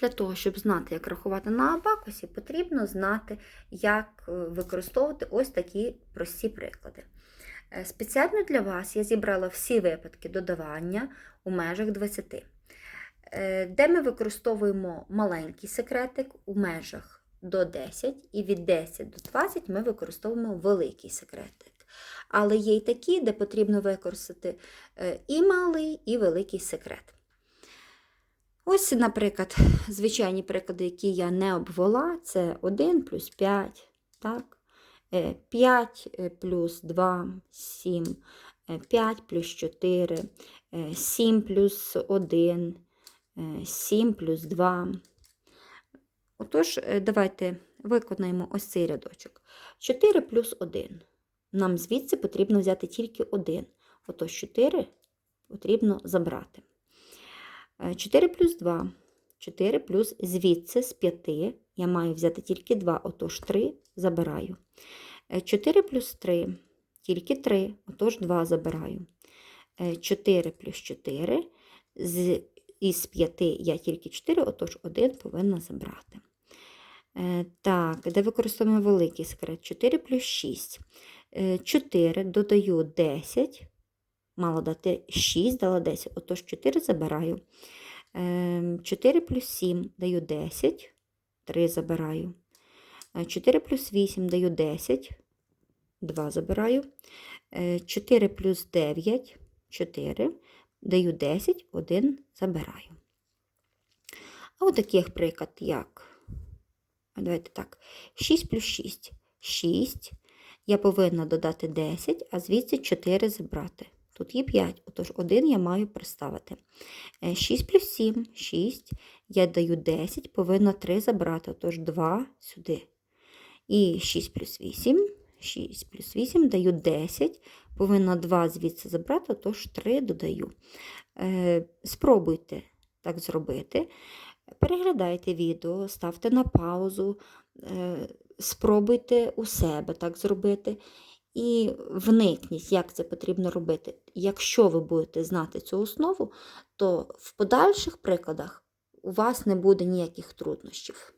Для того, щоб знати, як рахувати на абакусі, потрібно знати, як е, використовувати ось такі прості приклади. Е, Спеціально для вас я зібрала всі випадки додавання у межах 20, е, де ми використовуємо маленький секретик у межах до 10, і від 10 до 20 ми використовуємо великий секретик. Але є й такі, де потрібно використати і малий, і великий секрет. Ось, наприклад, звичайні приклади, які я не обвела, це 1 плюс 5, так? 5 плюс 2, 7, 5 плюс 4, 7 плюс 1, 7 плюс 2. Отож, е, давайте виконаємо ось цей рядочок. 4 плюс 1. Нам звідси потрібно взяти тільки 1. Отож, 4 потрібно забрати. 4 плюс 2. 4 плюс звідси з 5 я маю взяти тільки 2, отож 3 забираю. 4 плюс 3, тільки 3, отож 2 забираю. 4 плюс 4, з, із 5 я тільки 4, отож 1 повинна забрати. Е, Так, де використовуємо великий секрет? 4 плюс 6. 4 додаю 10, мало дати 6, дала 10, отож 4 забираю. 4 плюс 7 даю 10, 3 забираю. 4 плюс 8 даю 10, 2 забираю. 4 плюс 9, 4, даю 10, 1 забираю. А от таких приклад, як, давайте так, 6 плюс 6, 6, я повинна додати 10, а звідси 4 забрати. Тут є 5, отож 1 я маю приставити. 6 плюс 7, 6, я даю 10, повинна 3 забрати, отож 2 сюди. І 6 плюс 8, 6 плюс 8 даю 10, повинна 2 звідси забрати, отож 3 додаю. Е, Спробуйте так зробити. Переглядайте відео, ставте на паузу, е, спробуйте у себе так зробити. І вникніть, як це потрібно робити. Якщо ви будете знати цю основу, то в подальших прикладах у вас не буде ніяких труднощів.